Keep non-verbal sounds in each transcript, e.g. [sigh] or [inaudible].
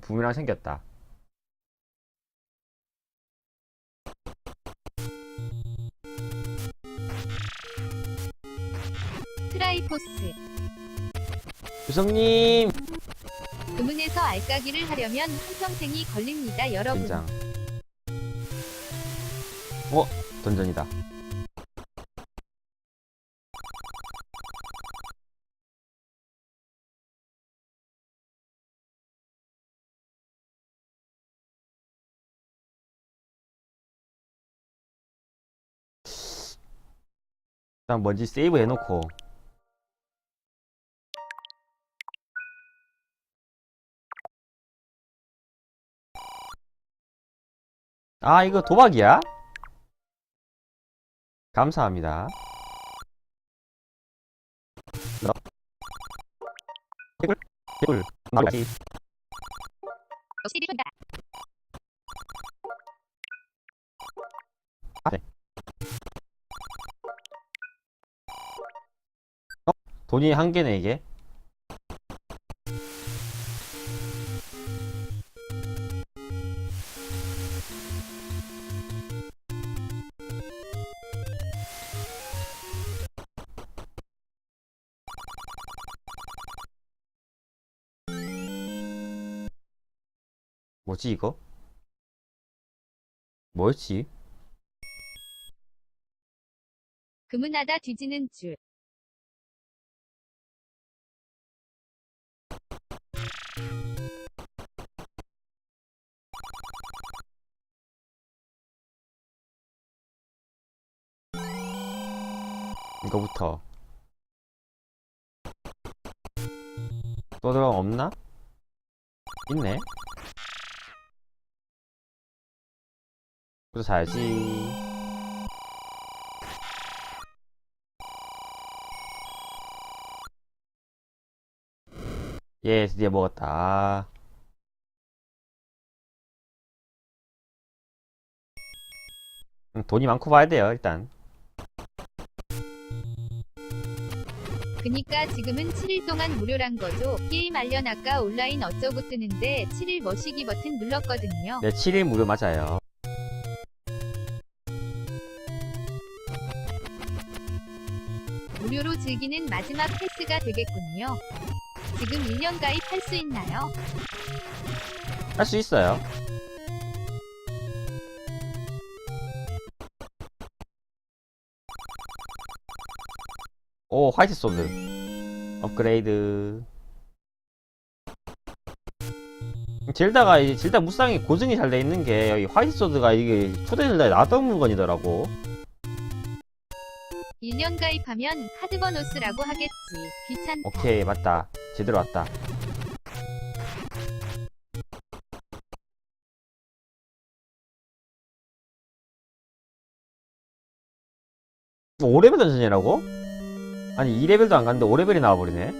부메랑 생겼다. 트라이포스. 유성님! 금은에서 알까기를 하려면 한평생이 걸립니다, 여러분. 긴장. 어? 던전이다. 일단 먼지 세이브 해놓고 아 이거 도박이야? 감사합니다 너? 개굴? 개굴 나가지 역시 리본다. 돈이 한 개네 이게 뭐지 이거? 뭐였지? 금은하다 뒤지는 줄. 이거부터. 또 들어가 없나? 있네. 그래서 사야지 예 드디어 먹었다 아. 음, 돈이 많고 봐야 돼요 일단 그니까 지금은 7일 동안 무료란 거죠. 게임 알련 아까 온라인 어쩌고 뜨는데 7일 머시기 버튼 눌렀거든요. 네 7일 무료 맞아요 무료로 즐기는 마지막 패스가 되겠군요. 지금 1년 가입할 수 있나요? 할 수 있어요. 오, 화이트 소드. 업그레이드. 젤다가, 이 젤다 무쌍이 고증이 잘 돼 있는 게, 여기 화이트 소드가 이게 초대 젤다에 나왔던 물건이더라고. 1년 가입하면 카드 버너스라고 하겠지. 귀찮다. 오케이, 맞다. 제대로 왔다. 뭐 5레벨 던전이라고? 아니 2레벨도 안 갔는데 5레벨이 나와버리네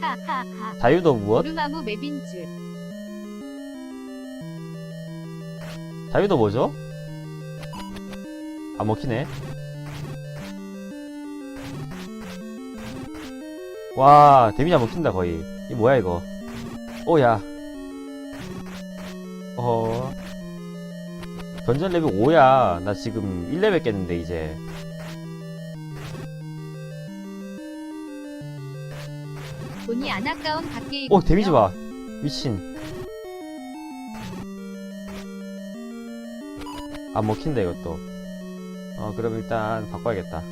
하하하. 자유도 무엇? 오르마무 맵인 줄. 자유도 뭐죠? 안 먹히네 와 데미지 안 먹힌다 거의. 이 뭐야 이거? 오야. 어 던전 레벨 5야. 나 지금 1레벨 깼는데 이제. 돈이 안 아까운 밖에 오 데미지 봐. 미친. 안 먹힌다 이것도. 어 그럼 일단 바꿔야겠다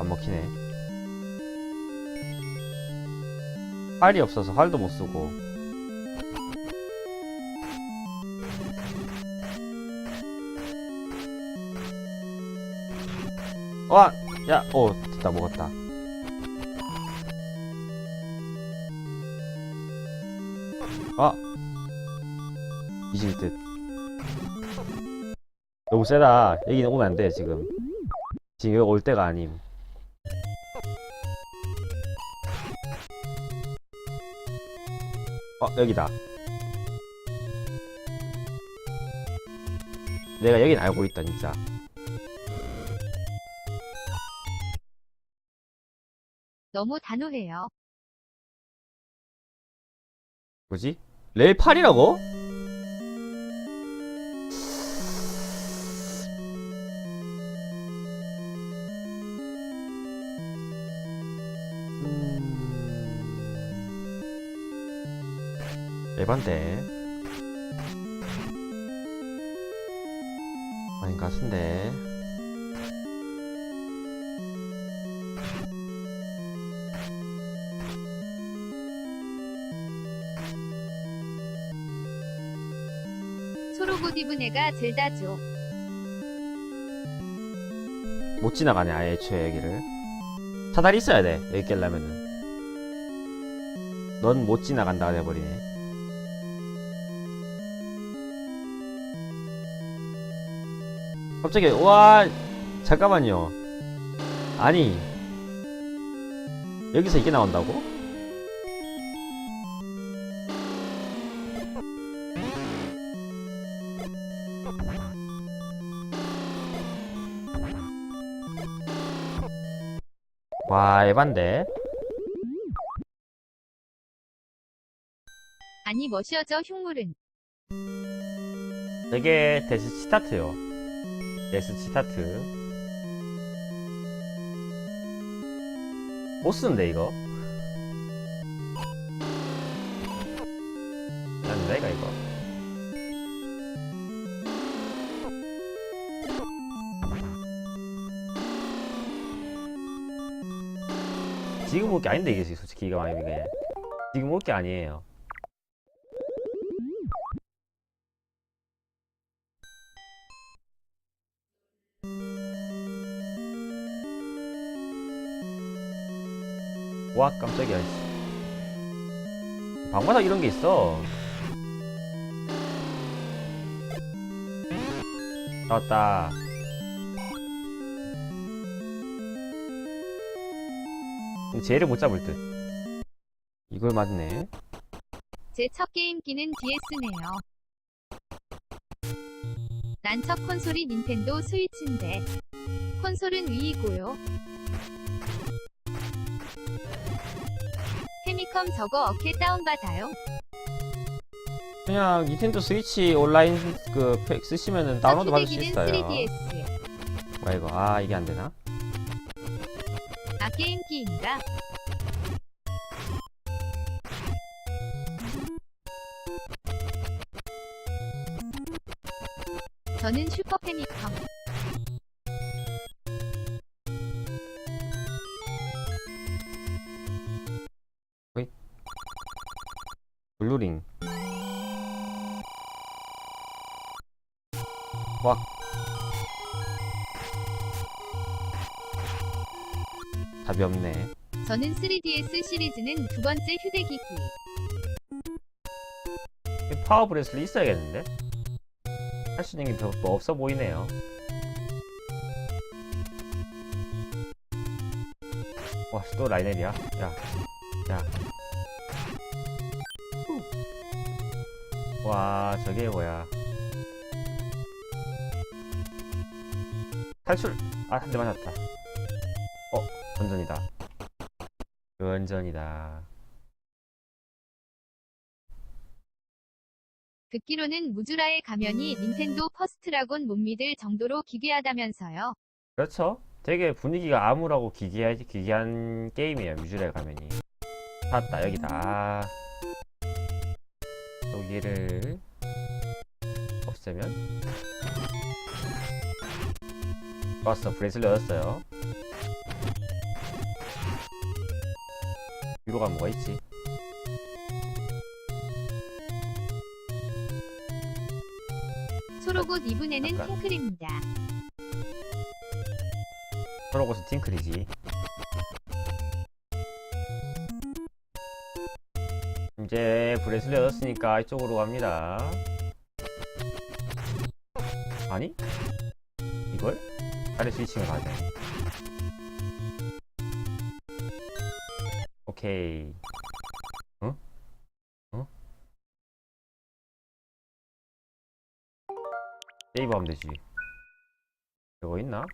안 먹히네 활이 없어서 활도 못 쓰고 와! 야! 오 됐다 먹었다 아! 이질 듯 너무 세다 여기는 오면 안 돼 지금 지금 여기 올 때가 아님 어 여기다 내가 여긴 알고 있다 진짜 너무 단호해요. 뭐지? 레일 8이라고? 에반데. 아닌 것 같은데. 초록옷 입은 애가 젤다죠. 못 지나가네 아예 애초에 여기를. 사다리 있어야 돼 여기 깰려면은. 넌 못 지나간다 돼버리네 갑자기 와 잠깐만요 아니 여기서 이게 나온다고? 와 에반데 아니 멋이어져 흉물은. 되게 데스 스타트요 데스 스타트. 보스인데 이거? 난 내가 이거 지금 올 게 아닌데 이게 솔직히 이거 이게. 지금 올 게 아니에요 와 깜짝이야 씨. 방마다 이런 게 있어 나왔다 쟤를 못 잡을 듯 이걸 맞네 제 첫 게임기는 DS네요. 난 첫 콘솔이 닌텐도 스위치인데. 콘솔은 위이고요. 페미컴 저거 어깨 다운받아요. 그냥 닌텐도 스위치 온라인 그 팩 쓰시면은 다운로드 받을 수 휴대기는 있어요 3DS. 와 이거 아 이게 안 되나? 아 게임기인가? 저는 슈퍼 페미컴. 와 답이 없네 저는 3DS 시리즈는 두 번째 휴대기기. 파워 브레슬이 있어야겠는데? 할 수 있는 게 별로 뭐 없어 보이네요 와또 라이넬이야 야 야. 후. 와 저게 뭐야 탈출 아 한 대 맞았다 어 전전이다 전전이다 듣기로는 무주라의 가면이 닌텐도 퍼스트라곤 못 믿을 정도로 기괴하다면서요. 그렇죠. 되게 분위기가 암울하고 기괴하, 기괴한 게임이에요. 뮤즈레 가면이. 맞다 여기다. 여기를 없애면 좋았어. 브레슬 넣었어요. 위로 가면 뭐가 있지? 입은 애는 잠깐. 탱클입니다. 곳은 팅클이지. 이제 브레슬 넣었으니까 이쪽으로 갑니다. 아니? 빨리 스위칭을 가야 돼. 오케이. 어? 어? 세이브하면 되지. 이거 있나?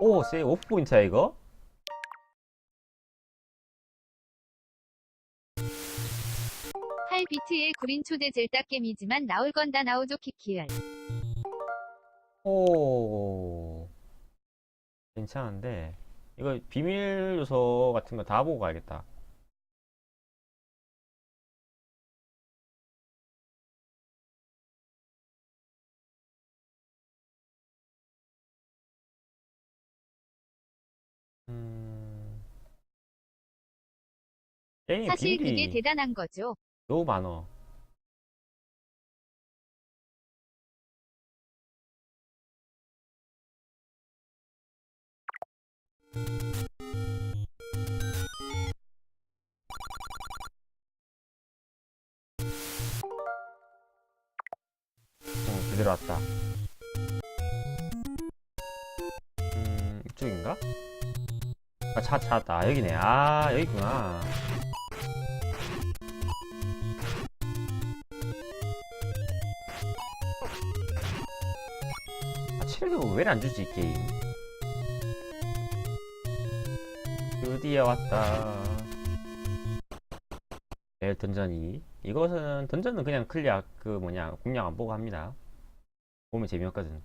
오, 세이브 오프 포인트야, 이거? 팔비트의 구린 초대 젤다 게임이지만 나올 건 다 나오죠 키키을. 오. 괜찮은데. 이거 비밀 요소 같은 거 다 보고 가야겠다. 음. 사실 그게 비밀이 대단한 거죠. 너무 많어. 어, 제대로 왔다. 음, 이쪽인가? 아, 차, 찾았다. 아, 여기네. 아, 여기 있구나. 왜 안 주지, 이 게임? 드디어 왔다. 내일 던전이. 이것은, 던전은 그냥 클리어, 그 뭐냐, 공략 안 보고 합니다. 보면 재미없거든.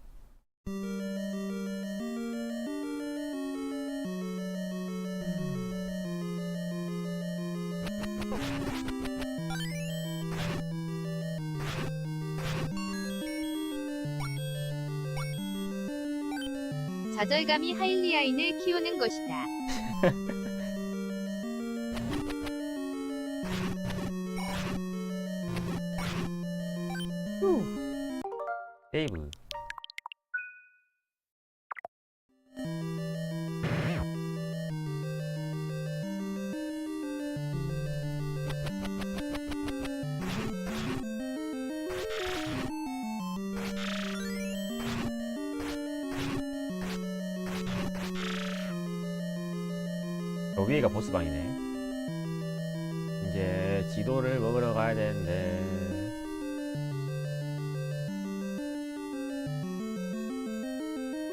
좌절감이 하일리아인을 키우는 것이다. [laughs] 보스방이네. 이제 지도를 먹으러 가야 되는데.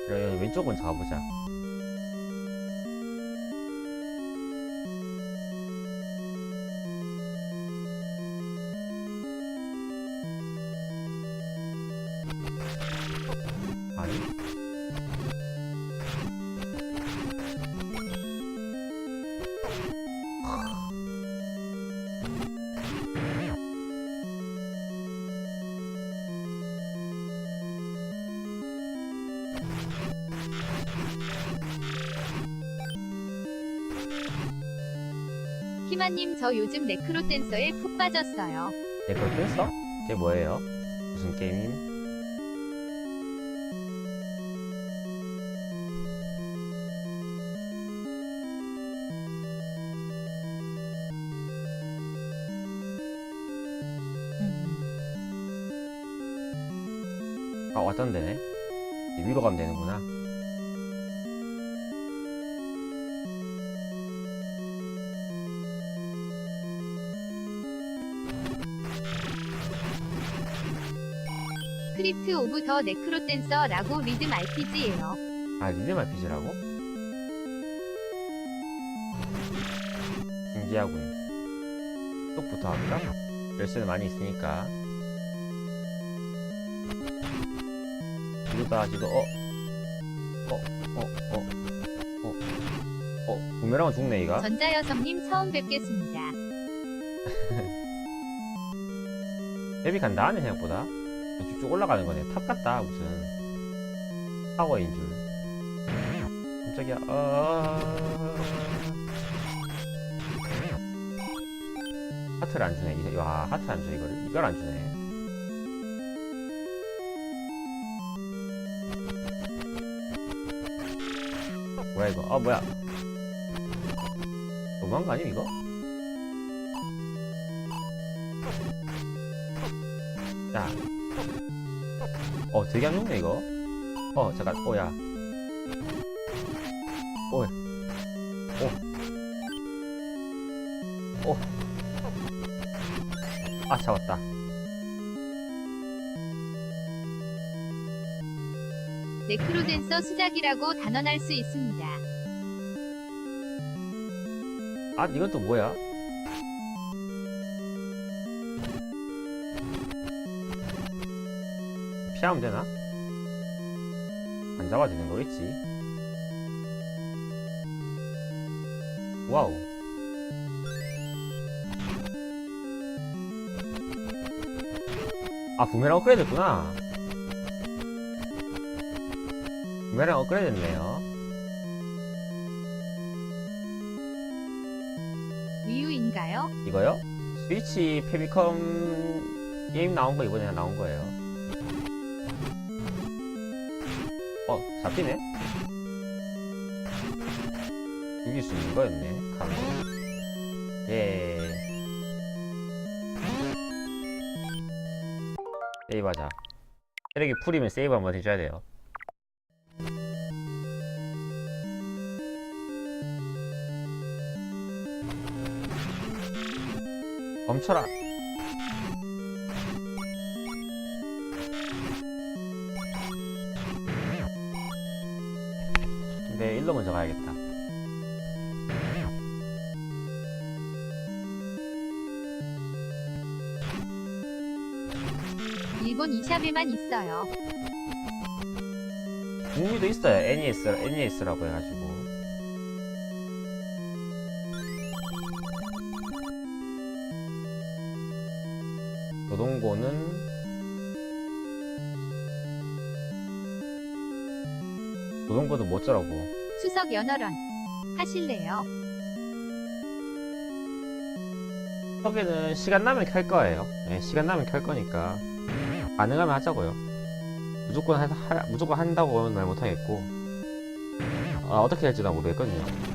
그래, 왼쪽은 잡아보자. 희마님 저 요즘 네크로 댄서에 푹 빠졌어요. 내 그걸 뺐어? 그게 뭐예요? 무슨 게임? 아 왔던데 위로 가면 되는구나 크립트 오브 더 네크로 댄서라고 리듬 RPG예요. 아 리듬 RPG라고? 신기하군 똑부터 할까? 열쇠는 많이 있으니까 지도다 지도 어? 어? 어? 어? 어? 어? 부메랑은 죽네 이가? 전자여성님 처음 뵙겠습니다. 데뷔 간다네 생각보다 쭉쭉 올라가는 거네. 탑 같다 무슨. 타워인 줄. 깜짝이야. 어... 하트를 안 주네. 이- 와 하트 안 주네 이거를. 이걸 안 주네. 뭐야 이거? 아 뭐야? 너무한 거 아님 이거? 자. 어, 되게 안 좋네, 이거. 어, 잠깐, 어, 야. 오, 오. 오. 아, 잡았다. 네크로댄서 수작이라고 단언할 수 있습니다. 아 이건 또 뭐야? 피하면 되나? 안 잡아지는 거겠지 와우 아 부메랑 업그레이드 됐구나 부메랑 업그레이드 됐네요 위유인가요? 이거요? 스위치 페미컴 게임 나온 거 이번에 나온 거예요. 어, 잡히네? 이길 수 있는 거였네, 카드. 예. 세이브하자. 쓰레기 풀이면 세이브 한번 해줘야 돼요. 멈춰라. 일로 먼저 가야겠다. 일본 이샵에만 있어요. 북미도 있어요. NES, NES라고 해가지고. 노동고는 노동고도 못 저라고. 추석 연어런 하실래요? 저기는 시간 나면 켤 거예요. 네, 시간 나면 켤 거니까 가능하면 하자고요. 무조건 하, 하- 무조건 한다고는 말 못하겠고 아, 어떻게 할지 나 모르겠거든요.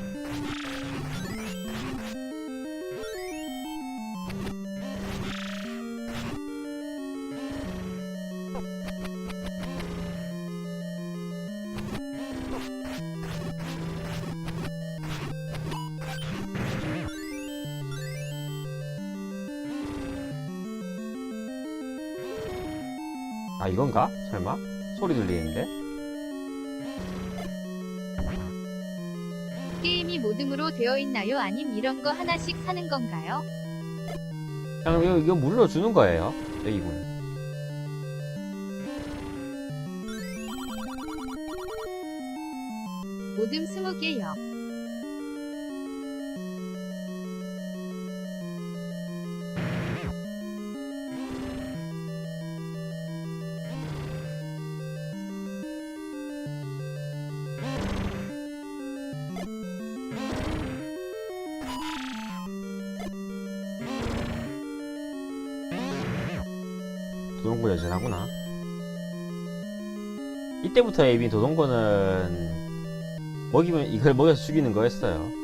아 이건가? 설마? 소리 들리는데? 게임이 모듬으로 되어 있나요? 아님 이런 거 하나씩 사는 건가요? 그냥 이거, 이거 물려주는 거예요. 여기군. 모듬 20개요. 도동고 여전하구나. 이때부터 이미 도동고는 먹이면 이걸 먹여서 죽이는 거였어요.